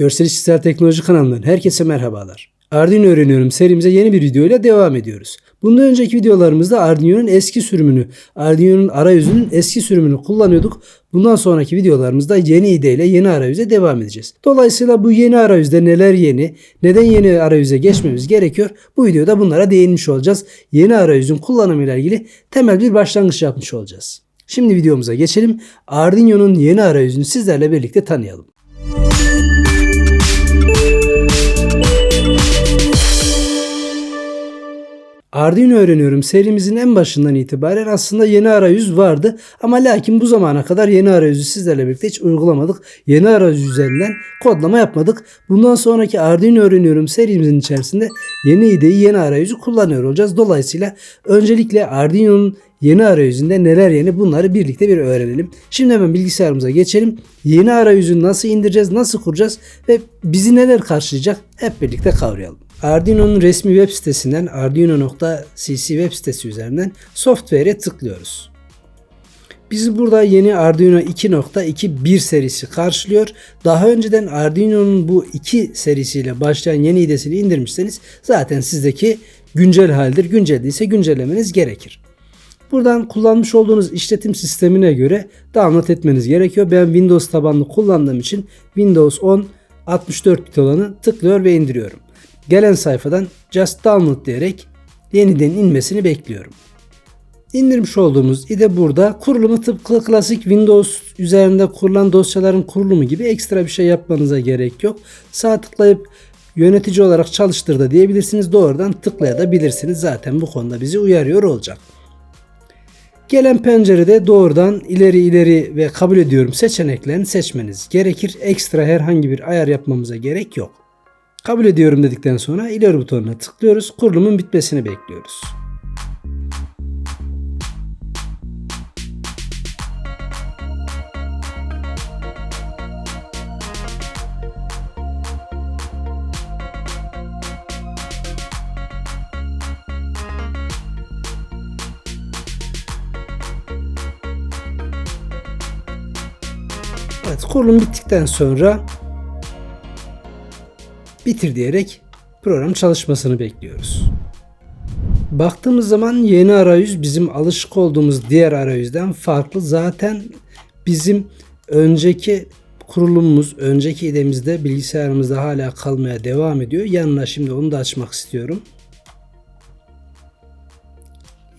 Görsel İşitsel Teknoloji kanalından herkese merhabalar. Arduino öğreniyorum serimize yeni bir video ile devam ediyoruz. Bundan önceki videolarımızda Arduino'nun eski sürümünü, Arduino'nun arayüzünün eski sürümünü kullanıyorduk. Bundan sonraki videolarımızda yeni ideyle yeni arayüze devam edeceğiz. Dolayısıyla bu yeni arayüzde neler yeni, neden yeni arayüze geçmemiz gerekiyor? Bu videoda bunlara değinmiş olacağız. Yeni arayüzün kullanımıyla ilgili temel bir başlangıç yapmış olacağız. Şimdi videomuza geçelim. Arduino'nun yeni arayüzünü sizlerle birlikte tanıyalım. Arduino öğreniyorum serimizin en başından itibaren aslında yeni arayüz vardı ama lakin bu zamana kadar yeni arayüzü sizlerle birlikte hiç uygulamadık. Yeni arayüz üzerinden kodlama yapmadık. Bundan sonraki Arduino öğreniyorum serimizin içerisinde yeni ideyi yeni arayüzü kullanıyor olacağız. Dolayısıyla öncelikle Arduino'nun yeni arayüzünde neler yeni bunları birlikte bir öğrenelim. Şimdi hemen bilgisayarımıza geçelim. Yeni arayüzü nasıl indireceğiz, nasıl kuracağız ve bizi neler karşılayacak hep birlikte kavrayalım. Arduino'nun resmi web sitesinden arduino.cc web sitesi üzerinden software'e tıklıyoruz. Bizi burada yeni Arduino 2.2.1 serisi karşılıyor. Daha önceden Arduino'nun bu 2 serisiyle başlayan yeni idesini indirmişseniz zaten sizdeki güncel haldir. Güncel değilse güncellemeniz gerekir. Buradan kullanmış olduğunuz işletim sistemine göre download etmeniz gerekiyor. Ben Windows tabanlı kullandığım için Windows 10 64 bit olanı tıklıyor ve indiriyorum. Gelen sayfadan Just Download diyerek yeniden inmesini bekliyorum. İndirmiş olduğumuz IDE burada kurulumu tıpkı klasik Windows üzerinde kurulan dosyaların kurulumu gibi ekstra bir şey yapmanıza gerek yok. Sağ tıklayıp yönetici olarak çalıştır da diyebilirsiniz. Doğrudan tıklayabilirsiniz. Zaten bu konuda bizi uyarıyor olacak. Gelen pencerede doğrudan ileri ileri ve kabul ediyorum seçeneklerini seçmeniz gerekir. Ekstra herhangi bir ayar yapmamıza gerek yok. Kabul ediyorum dedikten sonra ileri butonuna tıklıyoruz. Kurulumun bitmesini bekliyoruz. Evet kurulum bittikten sonra bitir diyerek program çalışmasını bekliyoruz. Baktığımız zaman yeni arayüz bizim alışık olduğumuz diğer arayüzden farklı. Zaten bizim önceki kurulumumuz, önceki idemizde bilgisayarımızda hala kalmaya devam ediyor. Yanına şimdi onu da açmak istiyorum.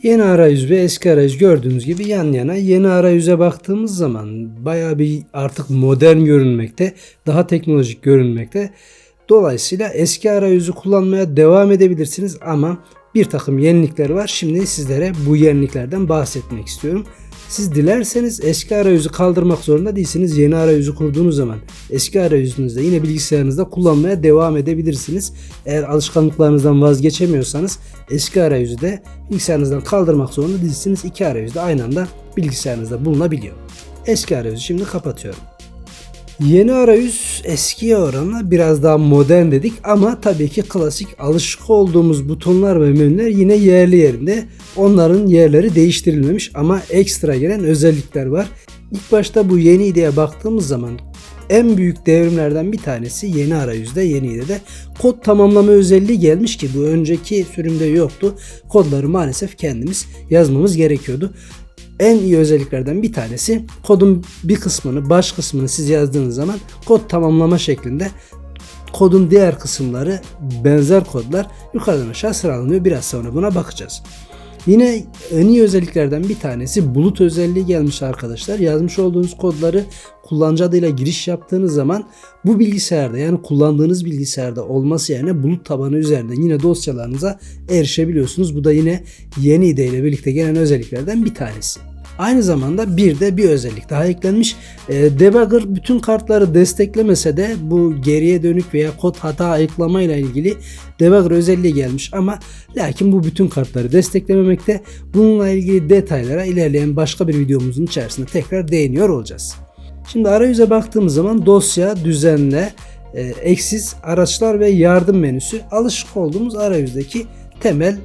Yeni arayüz ve eski arayüz gördüğünüz gibi yan yana. Yeni arayüze baktığımız zaman baya bir artık modern görünmekte, daha teknolojik görünmekte. Dolayısıyla eski arayüzü kullanmaya devam edebilirsiniz ama bir takım yenilikler var. Şimdi sizlere bu yeniliklerden bahsetmek istiyorum. Siz dilerseniz eski arayüzü kaldırmak zorunda değilsiniz. Yeni arayüzü kurduğunuz zaman eski arayüzünüzde yine bilgisayarınızda kullanmaya devam edebilirsiniz. Eğer alışkanlıklarınızdan vazgeçemiyorsanız eski arayüzü de bilgisayarınızdan kaldırmak zorunda değilsiniz. İki arayüz de aynı anda bilgisayarınızda bulunabiliyor. Eski arayüzü şimdi kapatıyorum. Yeni arayüz eskiye oranla biraz daha modern dedik ama tabii ki klasik alışık olduğumuz butonlar ve menüler yine yerli yerinde. Onların yerleri değiştirilmemiş ama ekstra gelen özellikler var. İlk başta bu yeni ideye baktığımız zaman en büyük devrimlerden bir tanesi yeni arayüzde yeni de kod tamamlama özelliği gelmiş ki bu önceki sürümde yoktu. Kodları maalesef kendimiz yazmamız gerekiyordu en iyi özelliklerden bir tanesi kodun bir kısmını, baş kısmını siz yazdığınız zaman kod tamamlama şeklinde kodun diğer kısımları benzer kodlar yukarıdan aşağı sıralanıyor. Biraz sonra buna bakacağız. Yine en iyi özelliklerden bir tanesi bulut özelliği gelmiş arkadaşlar. Yazmış olduğunuz kodları kullanıcı adıyla giriş yaptığınız zaman bu bilgisayarda yani kullandığınız bilgisayarda olması yerine bulut tabanı üzerinden yine dosyalarınıza erişebiliyorsunuz. Bu da yine yeni ideyle birlikte gelen özelliklerden bir tanesi. Aynı zamanda bir de bir özellik daha eklenmiş. E, debugger bütün kartları desteklemese de bu geriye dönük veya kod hata ayıklama ile ilgili debugger özelliği gelmiş ama lakin bu bütün kartları desteklememekte. Bununla ilgili detaylara ilerleyen başka bir videomuzun içerisinde tekrar değiniyor olacağız. Şimdi arayüze baktığımız zaman dosya, düzenle, e, eksiz, araçlar ve yardım menüsü alışık olduğumuz arayüzdeki temel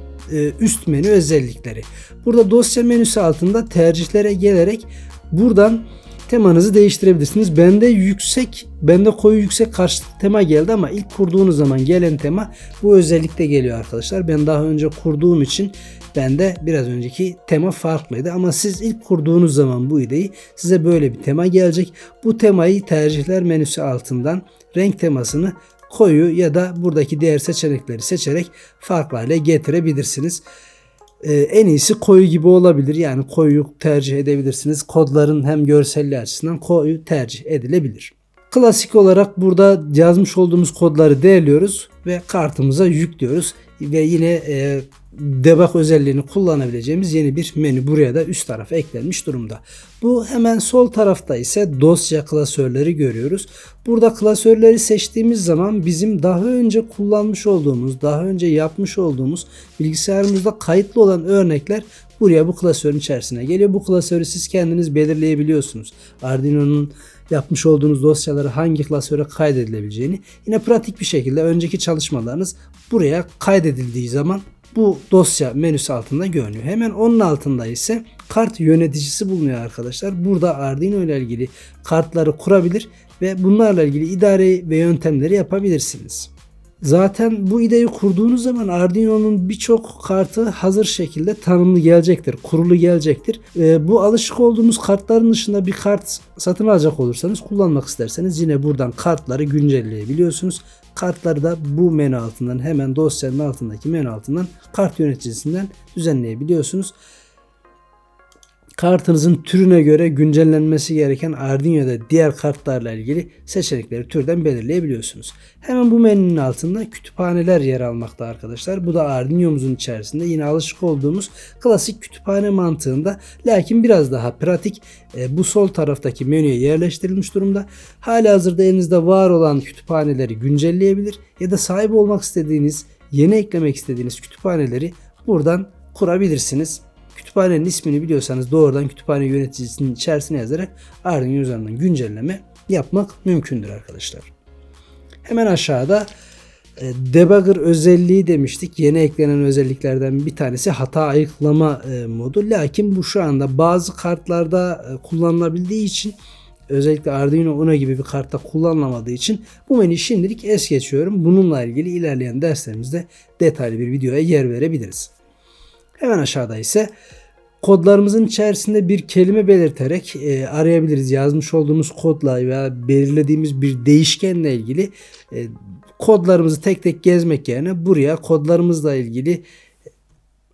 üst menü özellikleri. Burada dosya menüsü altında tercihlere gelerek buradan temanızı değiştirebilirsiniz. Bende yüksek, bende koyu yüksek karşılık tema geldi ama ilk kurduğunuz zaman gelen tema bu özellikle geliyor arkadaşlar. Ben daha önce kurduğum için bende biraz önceki tema farklıydı ama siz ilk kurduğunuz zaman bu ideyi size böyle bir tema gelecek. Bu temayı tercihler menüsü altından renk temasını koyu ya da buradaki diğer seçenekleri seçerek farklı getirebilirsiniz. Ee, en iyisi koyu gibi olabilir. Yani koyu tercih edebilirsiniz. Kodların hem görselliği açısından koyu tercih edilebilir. Klasik olarak burada yazmış olduğumuz kodları değerliyoruz ve kartımıza yüklüyoruz ve yine e, debug özelliğini kullanabileceğimiz yeni bir menü buraya da üst tarafa eklenmiş durumda. Bu hemen sol tarafta ise dosya klasörleri görüyoruz. Burada klasörleri seçtiğimiz zaman bizim daha önce kullanmış olduğumuz, daha önce yapmış olduğumuz bilgisayarımızda kayıtlı olan örnekler buraya bu klasörün içerisine geliyor. Bu klasörü siz kendiniz belirleyebiliyorsunuz. Arduino'nun yapmış olduğunuz dosyaları hangi klasöre kaydedilebileceğini yine pratik bir şekilde önceki çalışmalarınız buraya kaydedildiği zaman bu dosya menüsü altında görünüyor. Hemen onun altında ise kart yöneticisi bulunuyor arkadaşlar. Burada Arduino ile ilgili kartları kurabilir ve bunlarla ilgili idare ve yöntemleri yapabilirsiniz. Zaten bu ideyi kurduğunuz zaman Arduino'nun birçok kartı hazır şekilde tanımlı gelecektir, kurulu gelecektir. E, bu alışık olduğumuz kartların dışında bir kart satın alacak olursanız kullanmak isterseniz yine buradan kartları güncelleyebiliyorsunuz. Kartları da bu menü altından hemen dosyanın altındaki menü altından kart yöneticisinden düzenleyebiliyorsunuz kartınızın türüne göre güncellenmesi gereken Arduino'da diğer kartlarla ilgili seçenekleri türden belirleyebiliyorsunuz. Hemen bu menünün altında kütüphaneler yer almakta arkadaşlar. Bu da Arduino'muzun içerisinde yine alışık olduğumuz klasik kütüphane mantığında lakin biraz daha pratik e, bu sol taraftaki menüye yerleştirilmiş durumda. Hala hazırda elinizde var olan kütüphaneleri güncelleyebilir ya da sahip olmak istediğiniz, yeni eklemek istediğiniz kütüphaneleri buradan kurabilirsiniz. Kütüphanenin ismini biliyorsanız doğrudan kütüphane yöneticisinin içerisine yazarak Arduino üzerinden güncelleme yapmak mümkündür arkadaşlar. Hemen aşağıda e, debugger özelliği demiştik. Yeni eklenen özelliklerden bir tanesi hata ayıklama e, modu. Lakin bu şu anda bazı kartlarda e, kullanılabildiği için özellikle Arduino Uno gibi bir kartta kullanılamadığı için bu menüyü şimdilik es geçiyorum. Bununla ilgili ilerleyen derslerimizde detaylı bir videoya yer verebiliriz. Hemen aşağıda ise kodlarımızın içerisinde bir kelime belirterek e, arayabiliriz. Yazmış olduğumuz kodla veya belirlediğimiz bir değişkenle ilgili e, kodlarımızı tek tek gezmek yerine buraya kodlarımızla ilgili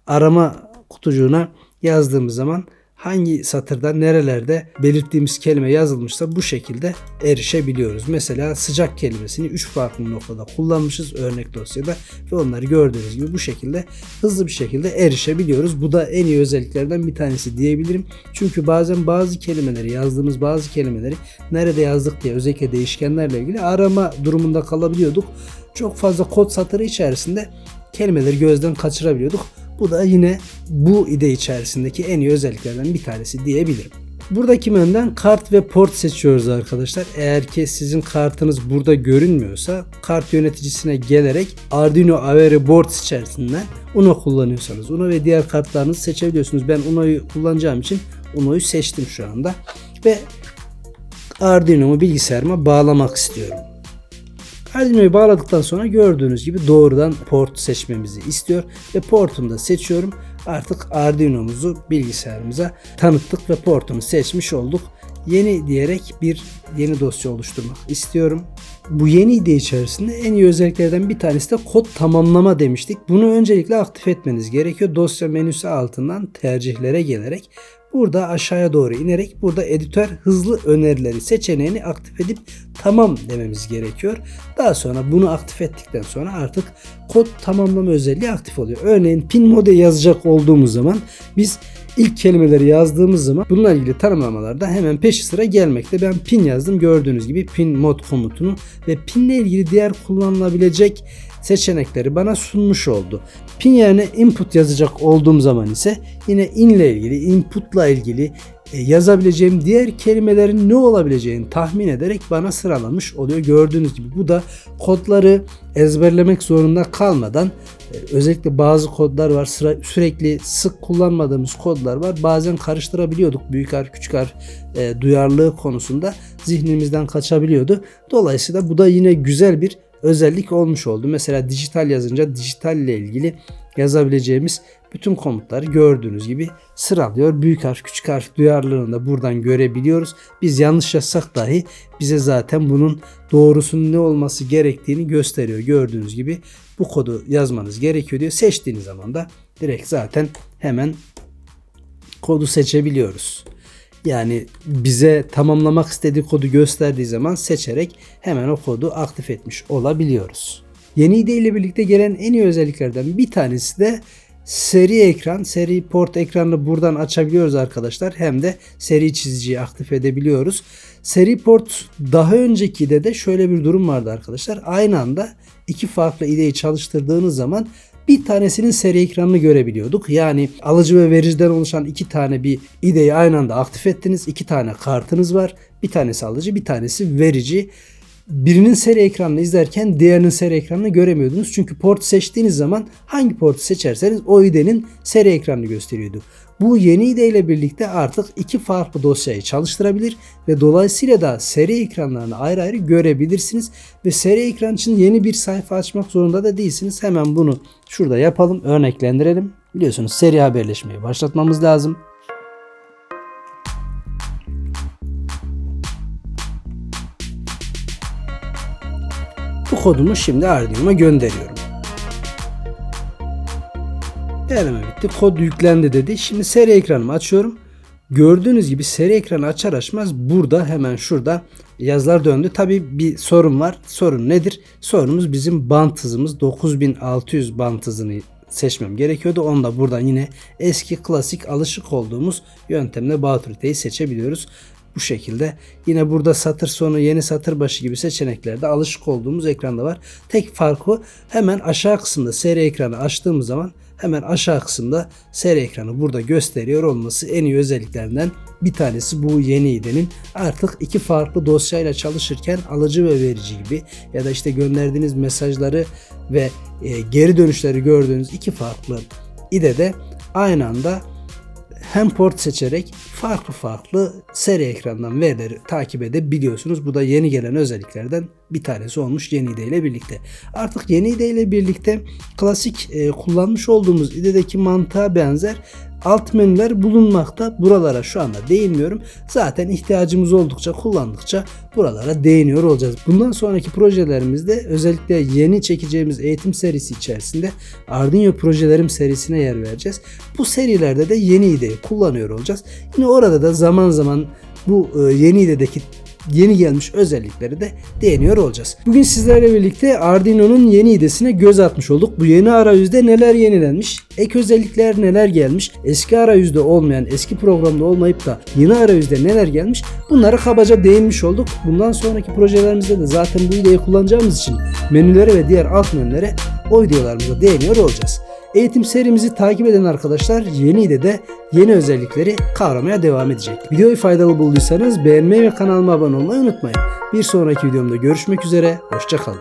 arama kutucuğuna yazdığımız zaman hangi satırda nerelerde belirttiğimiz kelime yazılmışsa bu şekilde erişebiliyoruz. Mesela sıcak kelimesini 3 farklı noktada kullanmışız örnek dosyada ve onları gördüğünüz gibi bu şekilde hızlı bir şekilde erişebiliyoruz. Bu da en iyi özelliklerden bir tanesi diyebilirim. Çünkü bazen bazı kelimeleri yazdığımız bazı kelimeleri nerede yazdık diye özellikle değişkenlerle ilgili arama durumunda kalabiliyorduk. Çok fazla kod satırı içerisinde kelimeleri gözden kaçırabiliyorduk. Bu da yine bu ide içerisindeki en iyi özelliklerden bir tanesi diyebilirim. Buradaki menüden kart ve port seçiyoruz arkadaşlar. Eğer ki sizin kartınız burada görünmüyorsa kart yöneticisine gelerek Arduino Avere Boards içerisinden Uno kullanıyorsanız Uno ve diğer kartlarınızı seçebiliyorsunuz. Ben Uno'yu kullanacağım için Uno'yu seçtim şu anda ve Arduino'mu bilgisayarıma bağlamak istiyorum. Arduino'yu bağladıktan sonra gördüğünüz gibi doğrudan port seçmemizi istiyor ve portunu da seçiyorum. Artık Arduino'muzu bilgisayarımıza tanıttık ve portunu seçmiş olduk. Yeni diyerek bir yeni dosya oluşturmak istiyorum. Bu yeni ide içerisinde en iyi özelliklerden bir tanesi de kod tamamlama demiştik. Bunu öncelikle aktif etmeniz gerekiyor. Dosya menüsü altından tercihlere gelerek Burada aşağıya doğru inerek burada editör hızlı önerileri seçeneğini aktif edip tamam dememiz gerekiyor. Daha sonra bunu aktif ettikten sonra artık kod tamamlama özelliği aktif oluyor. Örneğin pin mode yazacak olduğumuz zaman biz ilk kelimeleri yazdığımız zaman bununla ilgili tanımlamalarda hemen peşi sıra gelmekte. Ben pin yazdım gördüğünüz gibi pin mod komutunu ve pinle ilgili diğer kullanılabilecek seçenekleri bana sunmuş oldu. Pin yerine input yazacak olduğum zaman ise yine in ile ilgili, inputla ilgili e, yazabileceğim diğer kelimelerin ne olabileceğini tahmin ederek bana sıralamış oluyor. Gördüğünüz gibi bu da kodları ezberlemek zorunda kalmadan özellikle bazı kodlar var sıra, sürekli sık kullanmadığımız kodlar var. Bazen karıştırabiliyorduk büyük harf küçük harf e, duyarlılığı konusunda zihnimizden kaçabiliyordu. Dolayısıyla bu da yine güzel bir özellik olmuş oldu. Mesela dijital yazınca dijital ile ilgili yazabileceğimiz bütün komutları gördüğünüz gibi sıralıyor. Büyük harf, küçük harf duyarlılığını da buradan görebiliyoruz. Biz yanlış yazsak dahi bize zaten bunun doğrusunun ne olması gerektiğini gösteriyor. Gördüğünüz gibi bu kodu yazmanız gerekiyor diyor. Seçtiğiniz zaman da direkt zaten hemen kodu seçebiliyoruz. Yani bize tamamlamak istediği kodu gösterdiği zaman seçerek hemen o kodu aktif etmiş olabiliyoruz. Yeni ide ile birlikte gelen en iyi özelliklerden bir tanesi de seri ekran, seri port ekranını buradan açabiliyoruz arkadaşlar. Hem de seri çiziciyi aktif edebiliyoruz. Seri port daha önceki de de şöyle bir durum vardı arkadaşlar. Aynı anda iki farklı ideyi çalıştırdığınız zaman bir tanesinin seri ekranını görebiliyorduk. Yani alıcı ve vericiden oluşan iki tane bir ideyi aynı anda aktif ettiniz. İki tane kartınız var. Bir tanesi alıcı, bir tanesi verici. Birinin seri ekranını izlerken diğerinin seri ekranını göremiyordunuz. Çünkü port seçtiğiniz zaman hangi portu seçerseniz o idenin seri ekranını gösteriyordu. Bu yeni ide ile birlikte artık iki farklı dosyayı çalıştırabilir ve dolayısıyla da seri ekranlarını ayrı ayrı görebilirsiniz ve seri ekran için yeni bir sayfa açmak zorunda da değilsiniz. Hemen bunu şurada yapalım, örneklendirelim. Biliyorsunuz seri haberleşmeyi başlatmamız lazım. Kodumu şimdi Arduino'ma gönderiyorum. Deneme bitti. Kod yüklendi dedi. Şimdi seri ekranımı açıyorum. Gördüğünüz gibi seri ekranı açar açmaz burada hemen şurada yazılar döndü. Tabi bir sorun var. Sorun nedir? Sorunumuz bizim bant hızımız 9600 bant hızını seçmem gerekiyordu. Onu da buradan yine eski klasik alışık olduğumuz yöntemle Bautrite'yi seçebiliyoruz. Bu şekilde yine burada satır sonu yeni satır başı gibi seçeneklerde alışık olduğumuz ekranda var. Tek farkı hemen aşağı kısımda seri ekranı açtığımız zaman hemen aşağı kısımda seri ekranı burada gösteriyor olması en iyi özelliklerinden bir tanesi bu yeni idenin artık iki farklı dosyayla çalışırken alıcı ve verici gibi ya da işte gönderdiğiniz mesajları ve e, geri dönüşleri gördüğünüz iki farklı ide de aynı anda hem port seçerek farklı farklı seri ekrandan verileri takip edebiliyorsunuz. Bu da yeni gelen özelliklerden bir tanesi olmuş yeni ide ile birlikte. Artık yeni ide ile birlikte klasik e, kullanmış olduğumuz idedeki mantığa benzer alt menüler bulunmakta. Buralara şu anda değinmiyorum. Zaten ihtiyacımız oldukça kullandıkça buralara değiniyor olacağız. Bundan sonraki projelerimizde özellikle yeni çekeceğimiz eğitim serisi içerisinde Arduino projelerim serisine yer vereceğiz. Bu serilerde de yeni ideyi kullanıyor olacağız. Yine orada da zaman zaman bu e, yeni idedeki yeni gelmiş özellikleri de değiniyor olacağız. Bugün sizlerle birlikte Arduino'nun yeni idesine göz atmış olduk. Bu yeni arayüzde neler yenilenmiş, ek özellikler neler gelmiş, eski arayüzde olmayan, eski programda olmayıp da yeni arayüzde neler gelmiş bunlara kabaca değinmiş olduk. Bundan sonraki projelerimizde de zaten bu ideyi kullanacağımız için menülere ve diğer alt menülere o videolarımıza değiniyor olacağız. Eğitim serimizi takip eden arkadaşlar yeni de de yeni özellikleri kavramaya devam edecek. Videoyu faydalı bulduysanız beğenmeyi ve kanalıma abone olmayı unutmayın. Bir sonraki videomda görüşmek üzere, hoşçakalın.